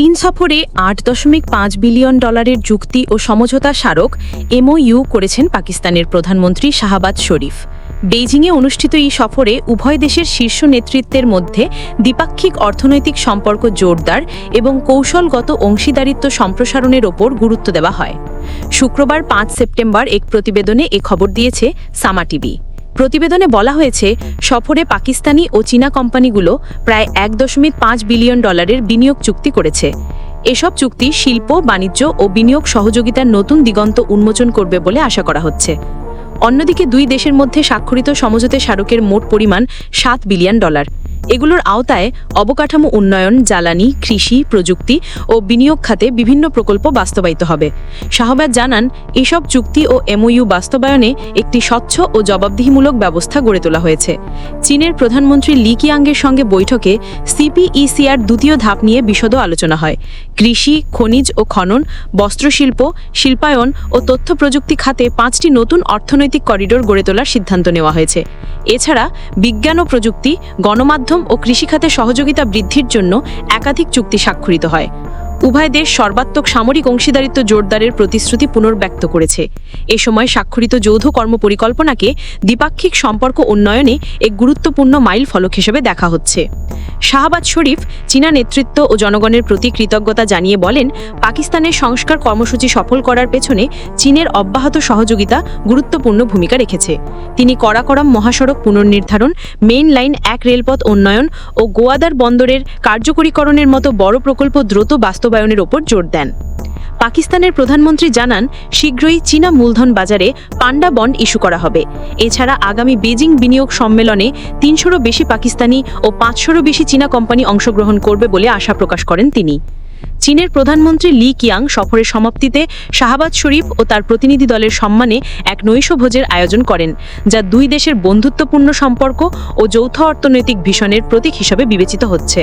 চীন সফরে আট দশমিক পাঁচ বিলিয়ন ডলারের যুক্তি ও সমঝোতা স্মারক এমওইউ করেছেন পাকিস্তানের প্রধানমন্ত্রী শাহবাজ শরীফ। বেইজিংয়ে অনুষ্ঠিত এই সফরে উভয় দেশের শীর্ষ নেতৃত্বের মধ্যে দ্বিপাক্ষিক অর্থনৈতিক সম্পর্ক জোরদার এবং কৌশলগত অংশীদারিত্ব সম্প্রসারণের ওপর গুরুত্ব দেওয়া হয়। শুক্রবার পাঁচ সেপ্টেম্বর এক প্রতিবেদনে এ খবর দিয়েছে সামা টিভি। প্রতিবেদনে বলা হয়েছে, সফরে পাকিস্তানি ও চীনা কোম্পানিগুলো প্রায় এক দশমিক পাঁচ বিলিয়ন ডলারের বিনিয়োগ চুক্তি করেছে। এসব চুক্তি শিল্প, বাণিজ্য ও বিনিয়োগ সহযোগিতার নতুন দিগন্ত উন্মোচন করবে বলে আশা করা হচ্ছে। অন্যদিকে দুই দেশের মধ্যে স্বাক্ষরিত সমঝোতে স্মারকের মোট পরিমাণ সাত বিলিয়ন ডলার। এগুলোর আওতায় অবকাঠামো উন্নয়ন, জ্বালানি, কৃষি, প্রযুক্তি ও বিনিয়োগ খাতে বিভিন্ন প্রকল্প বাস্তবায়িত হবে। শাহবাজ জানান, এসব চুক্তি ও এমওইউ বাস্তবায়নে একটি স্বচ্ছ ও জবাবদিহিমূলক ব্যবস্থা গড়ে তোলা হয়েছে। চীনের প্রধানমন্ত্রী লি কিয়াংয়ের সঙ্গে বৈঠকে সিপিইসিআর দ্বিতীয় ধাপ নিয়ে বিশদ আলোচনা হয়। কৃষি, খনিজ ও খনন, বস্ত্রশিল্প, শিল্পায়ন ও তথ্য প্রযুক্তি খাতে পাঁচটি নতুন অর্থনৈতিক করিডোর গড়ে তোলার সিদ্ধান্ত নেওয়া হয়েছে। এছাড়া বিজ্ঞান ও প্রযুক্তি, গণমাধ্যম ও কৃষিখাতে সহযোগিতা বৃদ্ধির জন্য একাধিক চুক্তি স্বাক্ষরিত হয়। উভয় দেশ সর্বাত্মক সামরিক অংশীদারিত্ব জোরদারের প্রতিশ্রুতি পুনর্ব্যক্ত করেছে। এ সময় স্বাক্ষরিত যৌথ কর্ম পরিকল্পনাকে দ্বিপাক্ষিক সম্পর্ক উন্নয়নে এক গুরুত্বপূর্ণ মাইল ফলক হিসেবে দেখা হচ্ছে। শাহবাজ শরীফ চীনা নেতৃত্ব ও জনগণের প্রতি কৃতজ্ঞতা জানিয়ে বলেন, পাকিস্তানের সংস্কার কর্মসূচি সফল করার পেছনে চীনের অব্যাহত সহযোগিতা গুরুত্বপূর্ণ ভূমিকা রেখেছে। তিনি করাকরম মহাসড়ক পুনর্নির্ধারণ, মেইন লাইন এক রেলপথ উন্নয়ন ও গোয়াদার বন্দরের কার্যকরীকরণের মতো বড় প্রকল্প দ্রুত বাস্তবায়নের ওপর জোর দেন। পাকিস্তানের প্রধানমন্ত্রী জানান, শীঘ্রই চীনা মূলধন বাজারে পান্ডা বন্ড ইস্যু করা হবে। এছাড়া আগামী বেজিং বিনিয়োগ সম্মেলনে তিনশোরও বেশি পাকিস্তানি ও পাঁচশোরও বেশি চীনা কোম্পানি অংশগ্রহণ করবে বলে আশা প্রকাশ করেন তিনি। চীনের প্রধানমন্ত্রী লি কিয়াং সফরের সমাপ্তিতে শাহবাজ শরীফ ও তার প্রতিনিধি দলের সম্মানে এক নৈশভোজের আয়োজন করেন, যা দুই দেশের বন্ধুত্বপূর্ণ সম্পর্ক ও যৌথ অর্থনৈতিক ভীষণের প্রতীক হিসাবে বিবেচিত হচ্ছে।